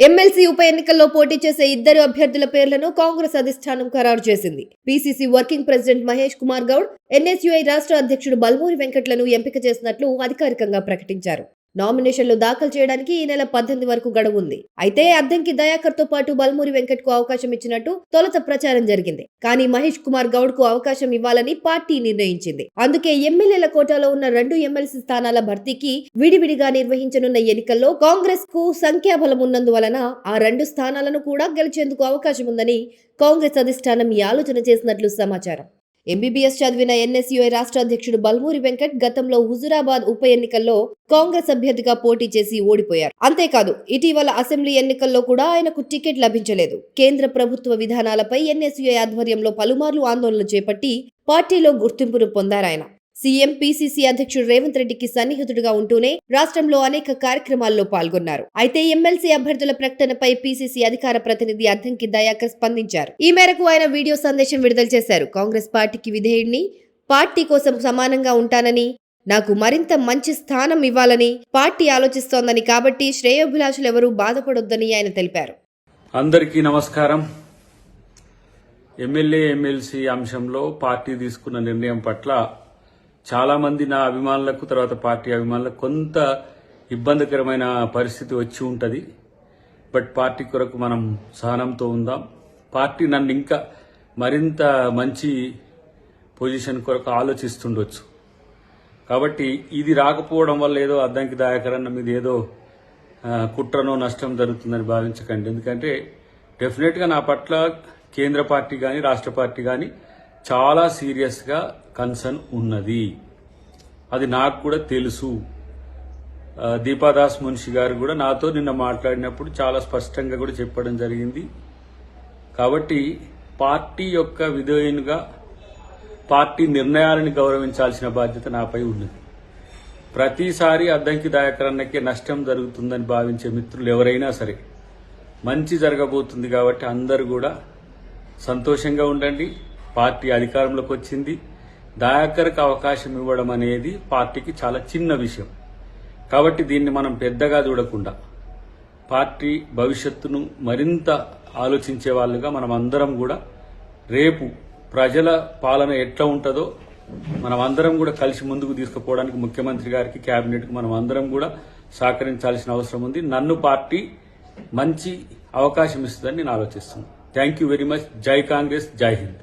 MLC ఉప ఎన్నికల్లో పోటీ చేసే ఇద్దరు అభ్యర్థుల పేర్లను కాంగ్రెస్ అధిష్టానం ఖరారు చేసింది. PCC working president Mahesh Kumar Goud NSUI రాష్ట్ర అధ్యక్షుడు బల్మూరి వెంకట్లను ఎంపిక చేసినట్లు అధికారికంగా ప్రకటించారు. నామినేషన్లు దాఖలు చేయడానికి ఈ నెల పద్దెనిమిది వరకు గడువు ఉంది అయితే అద్దంకి దయాకర్తో పాటు బల్మూరి వెంకట్కు అవకాశం ఇచ్చినట్టు తొలుత ప్రచారం జరిగింది. కానీ మహేష్ కుమార్ గౌడ్కు అవకాశం ఇవ్వాలని పార్టీ నిర్ణయించింది. అందుకే ఎమ్మెల్యేల కోటాలో ఉన్న రెండు ఎమ్మెల్సీ స్థానాల భర్తీకి విడివిడిగా నిర్వహించనున్న ఎన్నికల్లో కాంగ్రెస్కు సంఖ్యాబలం ఉన్నందువలన ఆ రెండు స్థానాలను కూడా గెలిచేందుకు అవకాశం ఉందని కాంగ్రెస్ అధిష్టానం ఈ ఆలోచన చేసినట్లు సమాచారం. ఎంబీబీఎస్ చదివిన ఎన్ఎస్యుఐ రాష్ట్ర అధ్యక్షుడు బల్మూరి వెంకట్ గతంలో హుజురాబాద్ ఉప ఎన్నికల్లో కాంగ్రెస్ అభ్యర్థిగా పోటీ చేసి ఓడిపోయారు. అంతేకాదు ఇటీవల అసెంబ్లీ ఎన్నికల్లో కూడా ఆయనకు టికెట్ లభించలేదు. కేంద్ర ప్రభుత్వ విధానాలపై ఎన్ఎస్యుఐ ఆధ్వర్యంలో పలుమార్లు ఆందోళనలు చేపట్టి పార్టీలో గుర్తింపును పొందారాయన. సీఎం పీసీసీ అధ్యక్షుడు రేవంత్ రెడ్డికి సన్నిహితుడుగా ఉంటూనే రాష్ట్రంలో అనేక కార్యక్రమాల్లో పాల్గొన్నారు. అయితే ఎమ్మెల్సీ అభ్యర్థుల ప్రకటనపై పీసీసీ అధికార ప్రతినిధి అద్దంకి దయాకర్ స్పందించారు. ఈ మేరకు ఆయన వీడియో సందేశం విడుదల చేశారు. కాంగ్రెస్ పార్టీకి విధేయుడిని పార్టీ కోసం సమానంగా ఉంటానని నాకు మరింత మంచి స్థానం ఇవ్వాలని పార్టీ ఆలోచిస్తోందని కాబట్టి శ్రేయోభిలాషులు ఎవరూ బాధపడొద్దని ఆయన తెలిపారు. అందరికీ నమస్కారం. ఎమ్మెల్యే ఎమ్మెల్సీ అంశంలో పార్టీ తీసుకున్న నిర్ణయం పట్ల చాలా మంది నా అభిమానులకు తర్వాత పార్టీ అభిమానులకు కొంత ఇబ్బందికరమైన పరిస్థితి వచ్చి ఉంటుంది. బట్ పార్టీ కొరకు మనం సహనంతో ఉందాం. పార్టీ నన్ను ఇంకా మరింత మంచి పొజిషన్ కొరకు ఆలోచిస్తుండొచ్చు. కాబట్టి ఇది రాకపోవడం వల్ల ఏదో అద్దంకి దాయకరన్న మీద ఏదో కుట్రనో నష్టం జరుగుతుందని భావించకండి. ఎందుకంటే డెఫినెట్గా నా పట్ల కేంద్ర పార్టీ కానీ రాష్ట్ర పార్టీ కానీ చాలా సీరియస్గా కన్సర్న్ ఉన్నది. అది నాకు కూడా తెలుసు. దీపాదాస్ మున్షి గారు కూడా నాతో నిన్న మాట్లాడినప్పుడు చాలా స్పష్టంగా కూడా చెప్పడం జరిగింది. కాబట్టి పార్టీ యొక్క విధేయునిగా పార్టీ నిర్ణయాలను గౌరవించాల్సిన బాధ్యత నాపై ఉన్నది. ప్రతిసారి అద్దంకి దాయకరన్నకే నష్టం జరుగుతుందని భావించే మిత్రులు ఎవరైనా సరే మంచి జరగబోతుంది కాబట్టి అందరూ కూడా సంతోషంగా ఉండండి. పార్టీ అధికారంలోకి వచ్చింది. దయాకర్కి అవకాశం ఇవ్వడం అనేది పార్టీకి చాలా చిన్న విషయం. కాబట్టి దీన్ని మనం పెద్దగా చూడకుండా పార్టీ భవిష్యత్తును మరింత ఆలోచించే వాళ్ళుగా మనం అందరం కూడా రేపు ప్రజల పాలన ఎట్లా ఉంటుందో మనం అందరం కూడా కలిసి ముందుకు తీసుకుపోవడానికి ముఖ్యమంత్రి గారికి కేబినెట్కి మనం అందరం కూడా సహకరించాల్సిన అవసరం ఉంది. నన్ను పార్టీ మంచి అవకాశం ఇస్తుందని నేను ఆలోచిస్తున్నాను. Thank you very much. జై కాంగ్రెస్ జై హింద్.